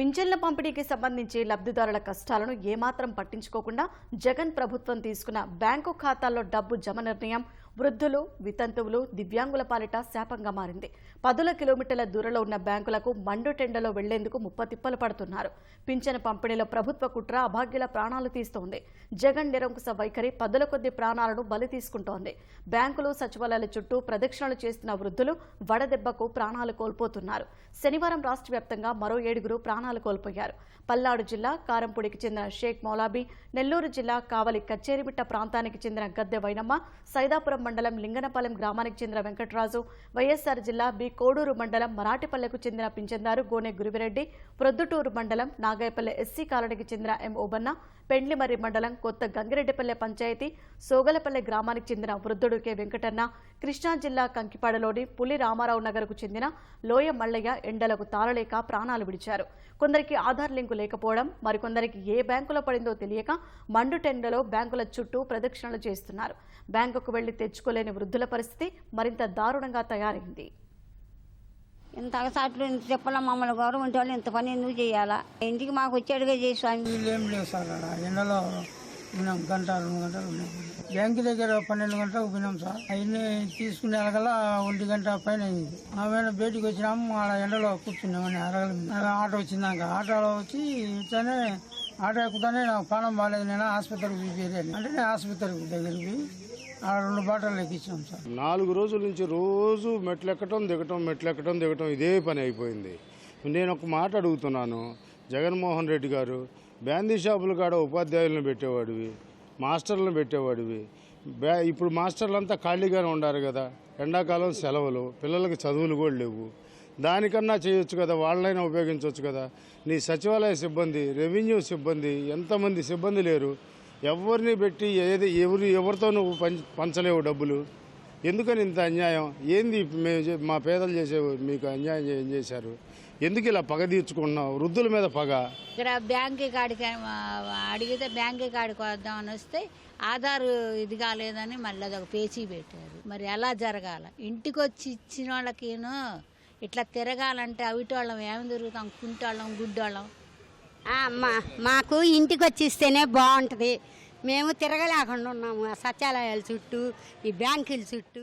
పింఛన్ల పంపిణీకి సంబంధించి లబ్ధిదారుల కష్టాలను ఏమాత్రం పట్టించుకోకుండా జగన్ ప్రభుత్వం తీసుకున్న బ్యాంకు ఖాతాల్లో డబ్బు జమ నిర్ణయం వృద్ధులు వితంతువులు దివ్యాంగుల పాలిట శాపంగా మారింది. పదుల కిలోమీటర్ల దూరంలో ఉన్న బ్యాంకులకు మండు టెండలో వెళ్ళేందుకు ముప్పతిప్పలు పడుతున్నారు. పింఛను పంపిణీలో ప్రభుత్వ కుట్ర అభాగ్యుల ప్రాణాలు తీస్తోంది. జగన్ నిరంకుశ వైఖరి పదుల కొద్ది ప్రాణాలను బలి తీసుకుంటోంది. బ్యాంకులు సచివాలయాల చుట్టూ ప్రదక్షిణలు చేస్తున్న వృద్ధులు వడదెబ్బకు ప్రాణాలు కోల్పోతున్నారు. శనివారం రాష్ట్ర వ్యాప్తంగా మరో ఏడుగురు ప్రాణాలు కోల్పోయారు. పల్నాడు జిల్లా కారంపూడికి చెందిన షేక్ మౌలాబీ నెల్లూరు జిల్లా కావలి కచ్చేరిమిట్ట ప్రాంతానికి చెందిన గద్దె వైనమ్మ సైదాపురం మండలం లింగనపాలెం గ్రామానికి చెందిన వెంకటరాజు వైఎస్ఆర్ జిల్లా బి కోడూరు మండలం మరాఠిపల్లెకు చెందిన పింఛందారు గోనె గురివిరెడ్డి ప్రొద్దుటూరు మండలం నాగాయపల్లె ఎస్సీ కాలనీకి చెందిన ఎం ఓబన్న పెండ్లిమర్రి మండలం కొత్త గంగిరెడ్డిపల్లె పంచాయతీ సోగలపల్లె గ్రామానికి చెందిన వృద్ధుడు కె వెంకటన్న కృష్ణా జిల్లా కంకిపాడలోని పులి రామారావు నగర్కు చెందిన లోయ మల్లయ్య ఎండలకు తాళలేక ప్రాణాలు విడిచారు. కొందరికి ఆధార్ లింకు లేకపోవడం మరికొందరికి ఏ బ్యాంకులో పడిందో తెలియక మండు టెండలో బ్యాంకుల చుట్టూ ప్రదక్షిణలు చేస్తున్నారు. బ్యాంకుకు వెళ్ళి తెచ్చుకోలేని వృద్ధుల పరిస్థితి మరింత దారుణంగా తయారైంది. ఇంత అగసాట్లు ఇంత చెప్పాలా మమ్మల్ని గౌరవం వాళ్ళు ఇంత పని ఎందుకు చేయాలా? ఇంటికి మాకు వచ్చేడుగా చేసి ఏం లేవు సార్ ఆడ ఎండలో గంట రెండు గంటలు వినాం బ్యాంక్ దగ్గర పన్నెండు గంటలకు వినాం సార్. అవన్నీ తీసుకునే అలగల్లా ఒంటి గంట పైన అయింది. ఆమె బయటికి వచ్చినాము ఆడ ఎండలో కూర్చున్నామని అరగల ఆటో వచ్చిందాక ఆటోలో వచ్చి ఇట్లానే ఆటో ఎక్కుతానే నాకు ప్రాణం బాగాలేదు నేను ఆసుపత్రికి చూపించాను అంటే నేను ఆసుపత్రికి దగ్గరికి రెండు బాటలు ఎక్కించాం సార్. నాలుగు రోజుల నుంచి రోజు మెట్లెక్కటం దిగటం మెట్లెక్కటం దిగటం ఇదే పని అయిపోయింది. నేను ఒక మాట అడుగుతున్నాను. జగన్మోహన్ రెడ్డి గారు బ్యాందీ షాపుల కాడ ఉపాధ్యాయులను పెట్టేవాడివి మాస్టర్లను పెట్టేవాడివి. బ్యా ఇప్పుడు మాస్టర్లంతా ఖాళీగానే ఉండారు కదా. ఎండాకాలం సెలవులు పిల్లలకి చదువులు కూడా లేవు. దానికన్నా చేయొచ్చు కదా వాళ్ళైనా ఉపయోగించవచ్చు కదా. నీ సచివాలయ సిబ్బంది రెవెన్యూ సిబ్బంది ఎంతమంది సిబ్బంది లేరు? ఎవరిని పెట్టి ఏది ఎవరు ఎవరితో నువ్వు పంచ పంచలేవు డబ్బులు? ఎందుకని ఇంత అన్యాయం? ఏంది మేము మా పేదలు చేసే మీకు అన్యాయం ఏం చేశారు? ఎందుకు ఇలా పగ తీర్చుకుంటున్నావు? వృద్ధుల మీద పగ. ఇక్కడ బ్యాంక్ కాడికి అడిగితే బ్యాంక్ కాడికి వద్దామని వస్తే ఆధార్ ఇది కాలేదని మళ్ళీ అదొక పేచీ పెట్టారు. మరి ఎలా జరగాల? ఇంటికి వచ్చి ఇచ్చిన వాళ్ళకిను ఇట్లా తిరగాలంటే అవిటి వాళ్ళం ఏమి తిరుగుతాం? కుంటోళ్ళం గుడ్డోళ్ళం. మా మాకు ఇంటికి వచ్చి ఇస్తేనే బాగుంటుంది. మేము తిరగలేకుండా ఉన్నాము ఆ సత్యాలయాల చుట్టూ ఈ బ్యాంకుల చుట్టూ.